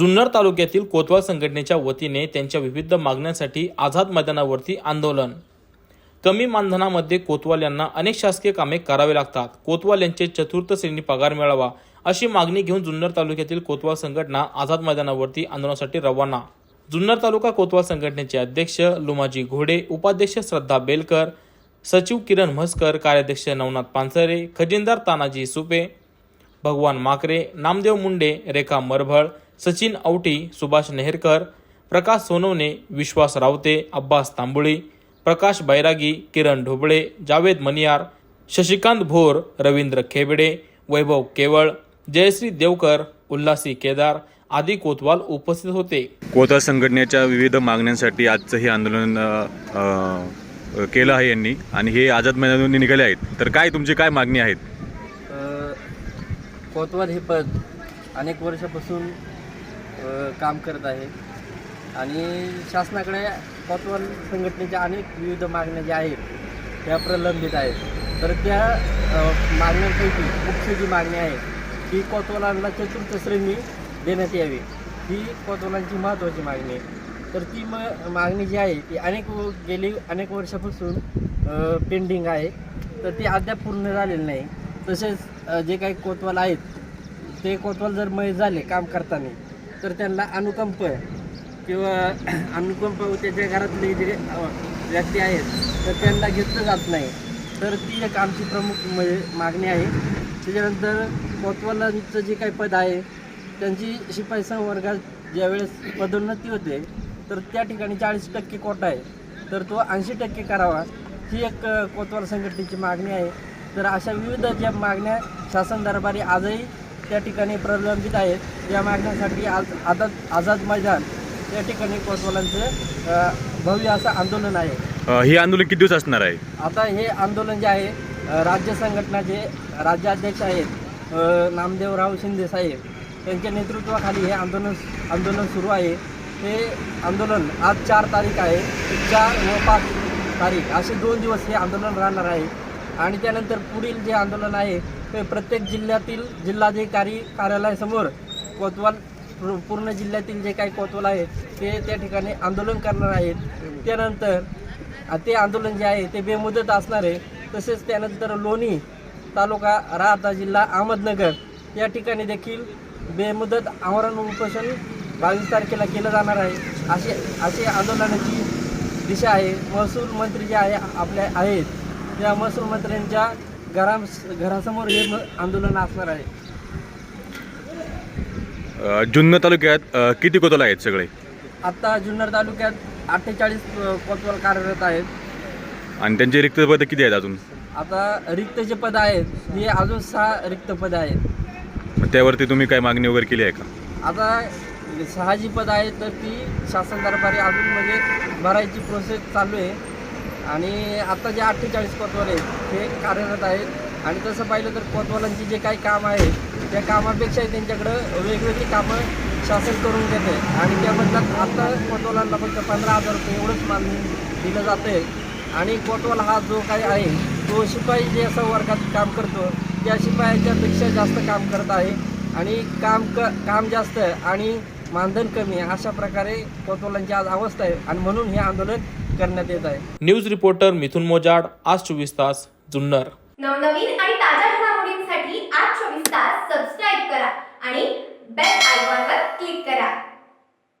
जुन्नर तालुक्यातील कोतवाल संघटनेच्या वतीने त्यांच्या विविध मागण्यांसाठी आझाद मैदानावरती आंदोलन. कमी मानधनामध्ये कोतवाल यांना अनेक शासकीय कामे करावे लागतात. कोतवाल यांचे चतुर्थ श्रेणी पगार मिळावा अशी मागणी घेऊन जुन्नर तालुक्यातील कोतवाल संघटना आझाद मैदानावरती आंदोलनासाठी रवाना. जुन्नर तालुका कोतवाल संघटनेचे अध्यक्ष लुमाजी घोडे उपाध्यक्ष श्रद्धा बेलकर सचिव किरण म्हसकर कार्याध्यक्ष नवनाथ पानसरे खजिनदार तानाजी सुपे भगवान माकरे नामदेव मुंडे रेखा मरभळ सचिन औटी सुभाष नेहरकर प्रकाश सोनवणे विश्वास रावते अब्बास तांबुळी प्रकाश बैरागी किरण ढोबळे जावेद मनियार शशिकांत भोर रवींद्र खेबडे वैभव केवळ जयश्री देवकर उल्हासी केदार आदी कोतवाल उपस्थित होते. कोता संघटनेच्या विविध मागण्यांसाठी आजचं हे आंदोलन केलं आहे यांनी आणि हे आझाद मैदानातून निघाले आहेत. तर काय तुमची काय मागणी आहेत? कोतवाल हे पद अनेक वर्षापासून अ, काम करत आहे. आणि शासनाकडे कोतवाल संघटनेच्या अनेक विविध मागण्या ज्या आहेत त्या प्रलंबित आहेत. तर त्या मागण्यांपैकी मुख्य जी मागणी आहे ती कोतवालांना चतुर्थ श्रेणी देण्यात यावी. ही कोतवालांची महत्त्वाची मागणी आहे. तर ती म मागणी जी आहे ती अनेक गेली अनेक वर्षापासून पेंडिंग आहे. तर ती अद्याप पूर्ण झालेली नाही. तसेच जे काही कोतवाल आहेत ते कोतवाल जर मय झाले काम करताना तर त्यांना अनुकंप किंवा अनुकंप त्याच्या घरातले जे व्यक्ती आहेत तर त्यांना घेतलं जात नाही. तर ती एक आमची प्रमुख म्हणजे मागणी आहे. त्याच्यानंतर कोतवालांचं जे काही पद आहे त्यांची शिपाई संवर्गात ज्यावेळेस पदोन्नती होते तर त्या ठिकाणी चाळीस टक्के कोटा आहे. तर तो ऐंशी टक्के करावा ही एक कोतवाल संघटनेची मागणी आहे. तर अशा विविध ज्या मागण्या शासन दरबारी आजही त्या ठिकाणी प्रलंबित आहेत. या मागण्यासाठी आज आझाद आझाद मैदान या ठिकाणी कोतवालांचं भव्य असं आंदोलन आहे. हे आंदोलन किती दिवस असणार आहे? आता हे आंदोलन जे आहे अ, राज्य संघटनाचे राज्याध्यक्ष आहेत अ, नामदेवराव शिंदे साहेब. त्यांच्या नेतृत्वाखाली हे आंदोलन आंदोलन सुरू आहे. हे आंदोलन आज चार तारीख आहे. चार व पाच तारीख असे दोन दिवस हे आंदोलन राहणार आहे. आणि त्यानंतर पुढील जे आंदोलन आहे ते प्रत्येक जिल्ह्यातील जिल्हाधिकारी कार्यालयासमोर कोतवाल पूर्ण जिल्ह्यातील जे काही कोतवाल आहेत ते त्या ठिकाणी आंदोलन करणार आहेत. त्यानंतर ते आंदोलन जे आहे ते बेमुदत असणार आहे. तसेच त्यानंतर लोणी तालुका राहता जिल्हा अहमदनगर या ठिकाणी देखील बेमुदत आमरण उपोषण बावीस तारखेला केलं जाणार आहे. असे असे आंदोलनाची दिशा आहे. महसूल मंत्री जे आहे आपल्या आहेत. त्या महसूल मंत्र्यांच्या घरा घरासमोर हे आंदोलन असणार आहे. जुन्नर तालुक्यात किती कोतवाल आहेत सगळे? आत्ता जुन्नर तालुक्यात अठ्ठेचाळीस कोतवाल कार्यरत आहेत. आणि त्यांचे रिक्त पद किती आहेत अजून? आता रिक्त जे पद आहेत हे अजून सहा रिक्त पद आहेत. त्यावरती तुम्ही काय मागणी वगैरे केली आहे का? आता सहा जी पद आहेत तर ती शासन दरबारी अजून म्हणजे भरायची प्रोसेस चालू आहे. आणि आता जे अठ्ठेचाळीस कोतवाल आहेत हे कार्यरत आहेत. आणि तसं पाहिलं तर कोतवालांची जे काही काम आहे त्या कामापेक्षा त्यांच्याकडं वेगवेगळी कामं शासन करून घेते आणि त्या बदल्यात आता कोतवालांना फक्त पंधरा हजार रुपये एवढंच मानून दिलं जाते आहे आणि कोतवाल हा जो काही आहे तो शिपाई जे असं वर्गात काम करतो त्या शिपायाच्यापेक्षा जास्त काम करत आहे. आणि काम क काम जास्त आणि मानधन कमी आहे अशा प्रकारे कोतवालांची आज अवस्था आहे. आणि म्हणून हे आंदोलन करण्यात येत आहे. न्यूज रिपोर्टर मिथुन मोजाड आज चोवीस तास जुन्नर. नवनवीन आणि ताज्या घडामोडींसाठी आज चोवीस तास सबस्क्राईब करा आणि बेल आयकॉनवर क्लिक करा.